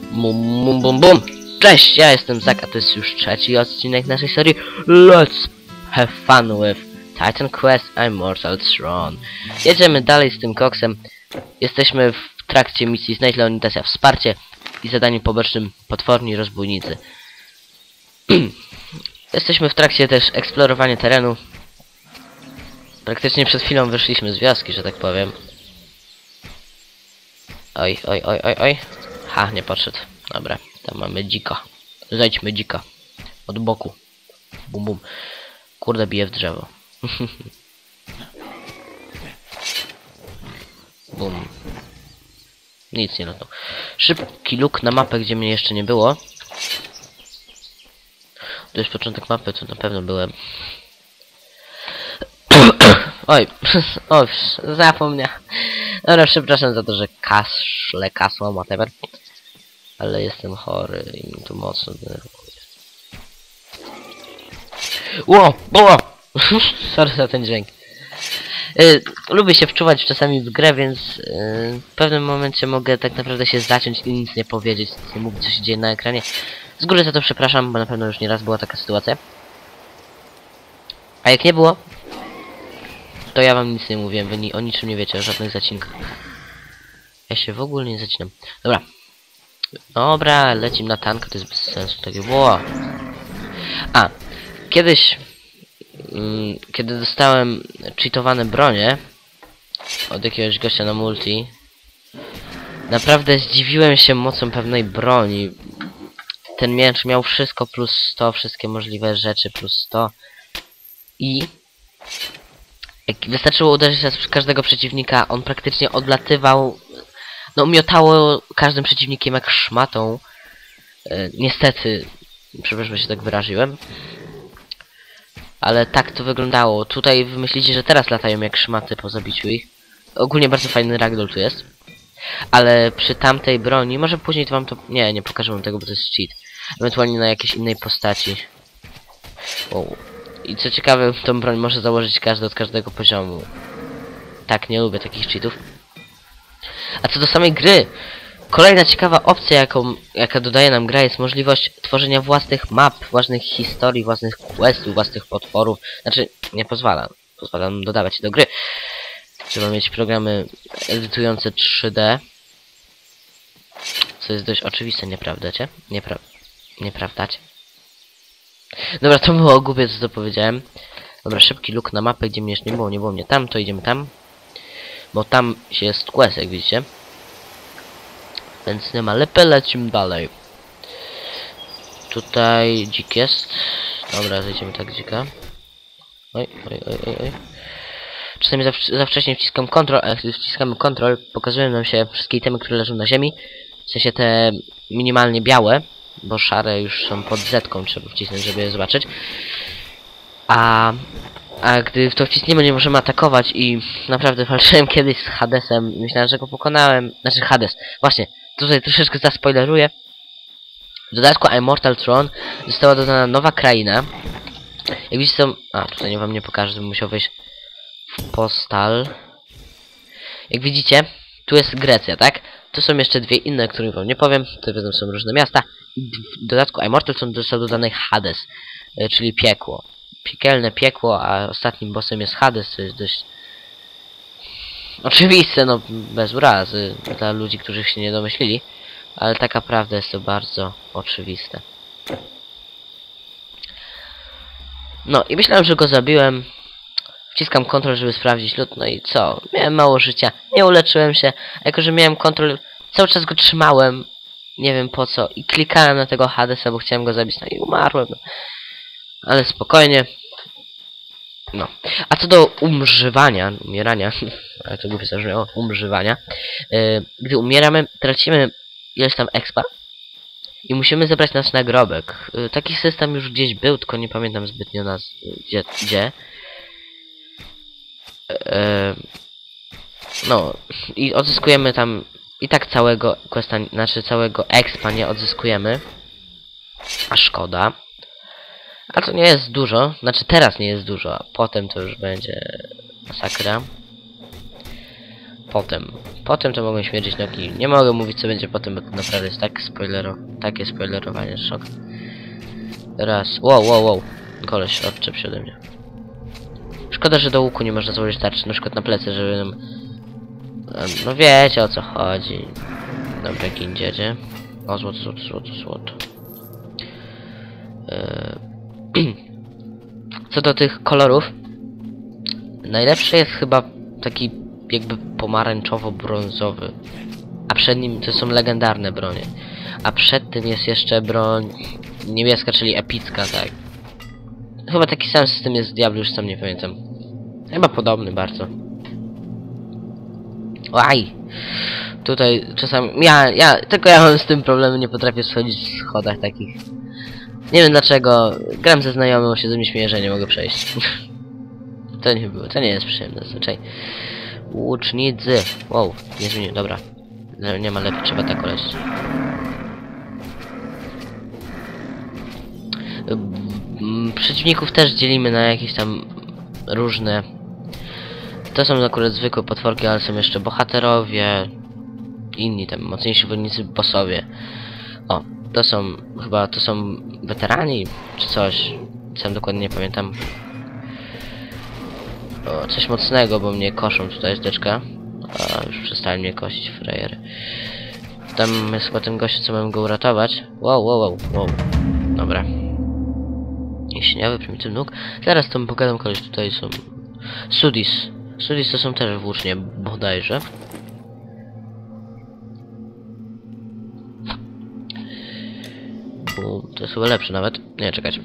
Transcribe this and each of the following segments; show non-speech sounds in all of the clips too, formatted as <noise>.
Bum, bum, bum, bum. Cześć, ja jestem Zak, a to jest już trzeci odcinek naszej serii Let's have fun with Titan Quest Immortal Throne. Jedziemy dalej z tym koksem. Jesteśmy w trakcie misji Znajdź Leonidasia Wsparcie i zadaniem pobocznym Potworni Rozbójnicy. <clears throat> Jesteśmy w trakcie też eksplorowania terenu. Praktycznie przed chwilą wyszliśmy z wioski, że tak powiem. Oj, oj, oj, oj, oj. Ha, nie podszedł. Dobra, tam mamy dzika. Zejdźmy dzika. Od boku. Bum, bum. Kurde, bije w drzewo. <laughs> bum. Nic nie latał. Szybki luk na mapę, gdzie mnie jeszcze nie było. To jest początek mapy, to na pewno byłem. Oj, <laughs> oj, zapomniałem. Dobra, przepraszam za to, że kaszle, kasło, whatever. Ale jestem chory i mi tu mocno denerwuje. Ło, ło! <laughs> Sorry za ten dźwięk. Y, lubię się wczuwać czasami w grę, więc y, w pewnym momencie mogę tak naprawdę się zaciąć i nic nie powiedzieć, nie mówić, co się dzieje na ekranie. Z góry za to przepraszam, bo na pewno już nieraz była taka sytuacja. A jak nie było, to ja wam nic nie mówiłem, wy ni o niczym nie wiecie, o żadnych zacinkach. Ja się w ogóle nie zacinam. Dobra. Dobra, lecimy na tank, to jest bez sensu takie było. A, kiedyś, mm, kiedy dostałem cheatowane bronie od jakiegoś gościa na multi, naprawdę zdziwiłem się mocą pewnej broni. Ten miecz miał wszystko plus 100, wszystkie możliwe rzeczy plus 100 i jak wystarczyło uderzyć raz w każdego przeciwnika, on praktycznie odlatywał, no miotało każdym przeciwnikiem jak szmatą. E, niestety, przepraszam, że się tak wyraziłem. Ale tak to wyglądało. Tutaj wy myślicie, że teraz latają jak szmaty po zabiciu ich. Ogólnie bardzo fajny ragdoll tu jest. Ale przy tamtej broni, może później to wam to... Nie, nie pokażę wam tego, bo to jest cheat. Ewentualnie na jakiejś innej postaci. Wow. I co ciekawe, tą broń może założyć każdy od każdego poziomu. Tak, nie lubię takich cheatów. A co do samej gry, kolejna ciekawa opcja, jaką, jaka dodaje nam gra, jest możliwość tworzenia własnych map, własnych historii, własnych questów, własnych potworów. Znaczy, nie pozwala. Pozwala nam dodawać do gry. Trzeba mieć programy edytujące 3D. Co jest dość oczywiste, nieprawdacie? Niepra nieprawdacie? Dobra, to było głupie, co to powiedziałem. Dobra, szybki luk na mapę, gdzie mnie jeszcze nie było, nie było mnie tam, to idziemy tam. Bo tam się jest quest, jak widzicie. Więc nie ma lepę, lecimy dalej. Tutaj dzik jest. Dobra, zejdziemy tak dzika. Oj, oj, oj, oj, oj. Czasami za, za wcześnie wciskam kontrol, a gdy wciskamy kontrol, pokazują nam się wszystkie itemy, które leżą na ziemi. W sensie te minimalnie białe, bo szare już są pod zetką, trzeba wcisnąć, żeby je zobaczyć. A, a gdy w to wciśniemy, nie możemy atakować i naprawdę <laughs> walczyłem kiedyś z Hadesem. Myślałem, że go pokonałem. Znaczy Hades. Właśnie, tutaj troszeczkę zaspoileruję. W dodatku Immortal Throne została dodana nowa kraina. Jak widzicie są... A, tutaj nie wam nie pokażę, bym musiał wejść w postal. Jak widzicie, tu jest Grecja, tak? Tu są jeszcze dwie inne, których wam nie powiem. To wiedzą są różne miasta. W dodatku Immortal są został dodany Hades, e, czyli piekło. Piekielne piekło, a ostatnim bossem jest Hades, co jest dość oczywiste, no bez urazy dla ludzi, którzy się nie domyślili. Ale taka prawda jest to bardzo oczywiste. No i myślałem, że go zabiłem. Wciskam kontrol, żeby sprawdzić lód, no i co? Miałem mało życia, nie uleczyłem się, a jako że miałem kontrol, cały czas go trzymałem, nie wiem po co, i klikałem na tego Hadesa, bo chciałem go zabić, no i umarłem. Ale spokojnie. No. A co do umrzywania, umierania, <laughs> ale to głupie zabrzmiało, umrzywania, yy, gdy umieramy, tracimy ileś tam expa i musimy zebrać nasz nagrobek. Yy, taki system już gdzieś był, tylko nie pamiętam zbytnio nas, gdzie, gdzie. Eee, no i odzyskujemy tam i tak całego questa, znaczy całego expa nie odzyskujemy. A szkoda. A to nie jest dużo, znaczy teraz nie jest dużo, a potem to już będzie masakra. Potem, Potem to mogą śmierdzić nogi. Nie mogę mówić co będzie potem, bo to naprawdę jest tak spoilero... Takie spoilerowanie, szok. Raz. Wow, wow, wow. Koleś odczep się ode mnie. Szkoda, że do łuku nie można założyć tarczy, na przykład na plecy, żeby nam... No wiecie o co chodzi. Dobra, gin dziedzie. O, złoto, złoto, złoto, złoto. Eee, <clears throat> Co do tych kolorów, najlepszy jest chyba taki jakby pomarańczowo-brązowy. A przed nim to są legendarne bronie. A przed tym jest jeszcze broń niebieska, czyli epicka, tak. Chyba taki sam system jest w Diablo, już sam nie pamiętam. Chyba podobny bardzo. Łaj! Tutaj czasami... Ja, ja, tylko ja mam z tym problem, nie potrafię schodzić w schodach takich. Nie wiem dlaczego. Gram ze znajomym, on się ze mnie że nie mogę przejść. <laughs> to nie było, to nie jest przyjemne zazwyczaj. Łucznicy. Wow, nie zmienił, dobra. Nie ma lepiej, trzeba tak lecieć. Mm, Przeciwników też dzielimy na jakieś tam różne. To są akurat zwykłe potworki, ale są jeszcze bohaterowie, inni tam mocniejsi wojownicy, bossowie. O, to są chyba to są weterani czy coś. Sam dokładnie nie pamiętam. O, coś mocnego, bo mnie koszą tutaj zdeczka. A już przestałem mnie kosić frajery. Tam jest chyba ten gość, co mam go uratować. Wow, wow, wow, wow. Dobra. Jeśniawy, prymitywny nóg. Zaraz to pogadam, koleś tutaj są... Sudis. Sudis to są też włócznie, bodajże. U, to jest chyba lepsze nawet. Nie, czekać.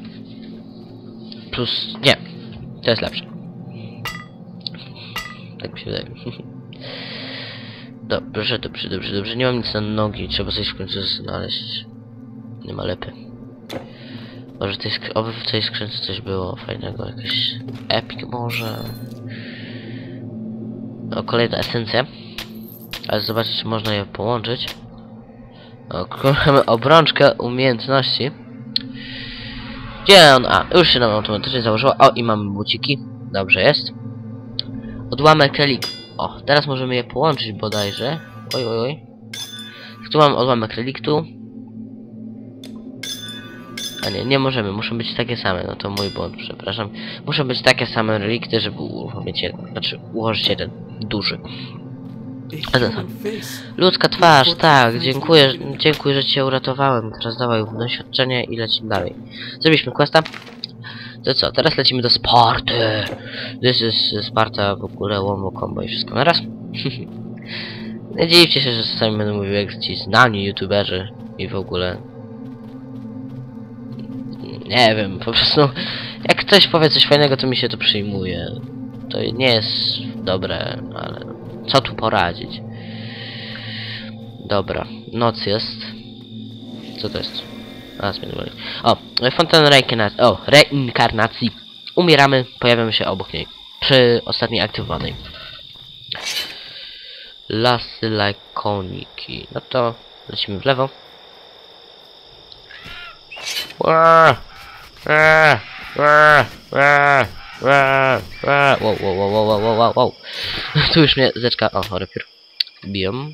Plus... Nie. To jest lepsze. Tak mi się wydaje. <laughs> Dobrze, dobrze, dobrze, dobrze. Nie mam nic na nogi. Trzeba coś w końcu znaleźć. Nie ma lepy. Może tej, oby w tej skrzynce coś było fajnego. Jakiś epic może. O, kolejna esencja. Ale zobaczyć, czy można je połączyć. O, k- <laughs> mamy obrączkę umiejętności. Gdzie on? A, już się nam automatycznie założyło. O, i mamy buciki. Dobrze jest. Odłamek relik. O, teraz możemy je połączyć bodajże. Oj, oj, oj. Tu mam odłamek reliktu. A nie, nie możemy, muszą być takie same, no to mój błąd, przepraszam. Muszą być takie same relikty, żeby uruchomić jeden, znaczy ułożyć jeden duży. A co? Ludzka twarz, tak, dziękuję, dziękuję, że cię uratowałem. Teraz dawaj doświadczenie i lecimy dalej. Zrobiliśmy questa. To co, teraz lecimy do Sparty. This is Sparta, w ogóle łombo combo i wszystko na raz. <laughs> Nie dziwcie się, że czasami będę mówił jak ci znani youtuberzy i w ogóle nie wiem, po prostu jak ktoś powie coś fajnego, to mi się to przyjmuje. To nie jest dobre, ale co tu poradzić? Dobra, noc jest. Co to jest? A, woli. O, fontanna reinkarnacji. O, reinkarnacji. Umieramy, pojawiamy się obok niej. Przy ostatniej aktywowanej. Lasy lakoniki. No to lecimy w lewo. Ła! Ła! Ła! Ła! Ła! Ła! Wow, wow, wow. <laughs> Tu już mnie zeczka... O, repiór. Biją.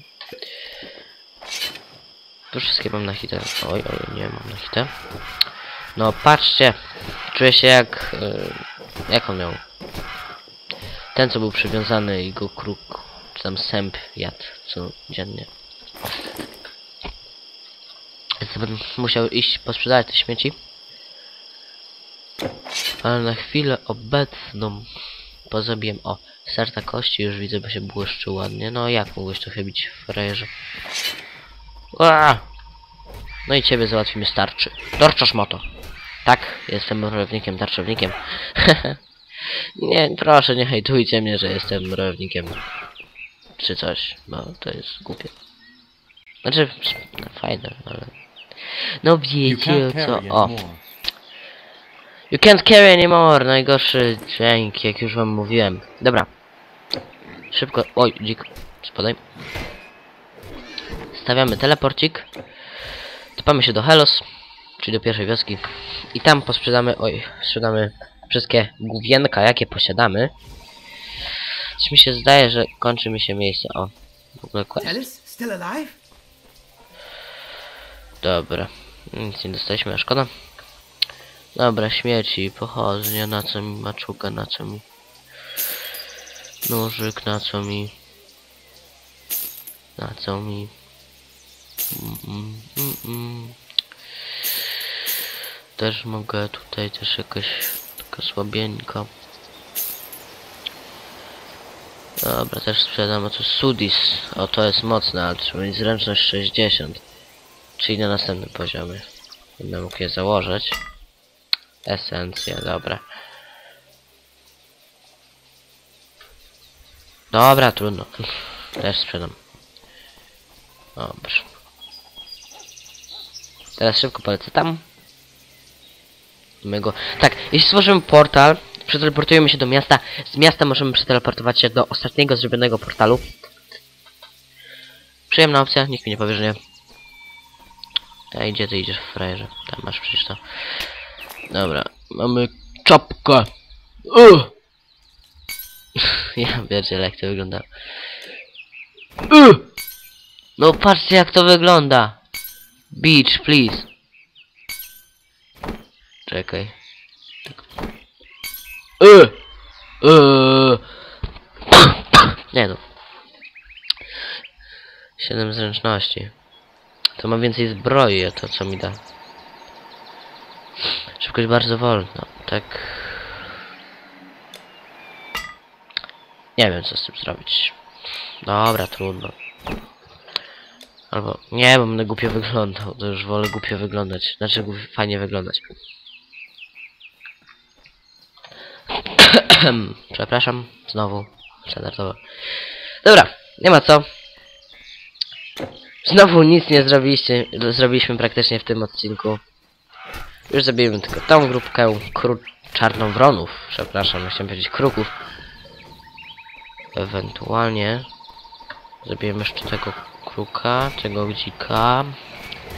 Tu wszystkie mam na hitę. Oj, oj, nie mam na hitę. No, patrzcie. Czuję się jak... y, jak on miał? Ten, co był przywiązany i go kruk, czy tam sęp jadł codziennie. Więc musiał iść posprzedawać te śmieci. Ale na chwilę obecną pozabiłem. O, serca kości już widzę, bo się błyszczy ładnie. No jak mogłeś to chybić, frajerze? Ua! No i ciebie załatwimy starczy. Dorczasz moto. Tak, jestem rolownikiem, tarczownikiem. <laughs> nie, proszę, nie hejtujcie mnie, że jestem rolownikiem. Czy coś, bo to jest głupie. Znaczy, no, fajne, ale... No wiecie o co... O. You can't carry anymore. Najgorszy dźwięk, jak już wam mówiłem. Dobra. Szybko. Oj, dzik. Spadaj. Stawiamy teleporcik. Topamy się do Helos, czyli do pierwszej wioski. I tam posprzedamy, oj, sprzedamy wszystkie główienka, jakie posiadamy. Coś mi się zdaje, że kończy mi się miejsce. O, w ogóle quest? Dobra. Nic nie dostaliśmy, a szkoda. Dobra, śmieci, pochodnie, na co mi maczuga, na co mi... Nożyk, na co mi... Na co mi... Mm, mm, mm, mm. Też mogę tutaj też jakoś taka słabieńka. Dobra, też sprzedam, a to Sudis. O, to jest mocne, ale trzeba mieć zręczność 60. Czyli na następnym poziomie. Będę mógł je założyć. Esencja, dobra. Dobra, trudno. <laughs> Też sprzedam. Dobrze. Teraz szybko polecę tam. My go... Tak, jeśli stworzymy portal, przeteleportujemy się do miasta. Z miasta możemy przeteleportować się do ostatniego zrobionego portalu. Przyjemna opcja, nikt mi nie powie, że nie. A gdzie ty idziesz, frajerze? Tam masz przecież to. Dobra, mamy czapkę. Uh! <laughs> ja wiecie, jak to wygląda. Uh! No patrzcie jak to wygląda. Beach, please. Czekaj. Tak. Uh! <coughs> Nie no. 7 zręczności. To ma więcej zbroi, to co mi da. Szybkość bardzo wolna, tak. Nie wiem co z tym zrobić. Dobra, trudno. Albo, nie, bo będę głupio wyglądał, to już wolę głupio wyglądać. Znaczy, głupio, fajnie wyglądać. <coughs> Przepraszam, znowu. Standardowo. Dobra, nie ma co. Znowu nic nie zrobiliście, zrobiliśmy praktycznie w tym odcinku. Już zabijemy tylko tą grupkę kru czarnowronów, przepraszam, chciałem powiedzieć kruków. Ewentualnie zabijemy jeszcze tego kruka, tego dzika.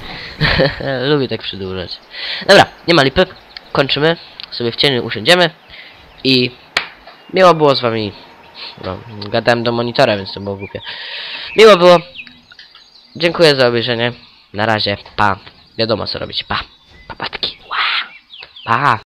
<laughs> Lubię tak przydłużać. Dobra, nie ma lipy. Kończymy. Sobie w cieniu usiądziemy. I miło było z wami. No, gadałem do monitora, więc to było głupie. Miło było. Dziękuję za obejrzenie. Na razie. Pa. Wiadomo co robić. Pa. Papa te que. Uau!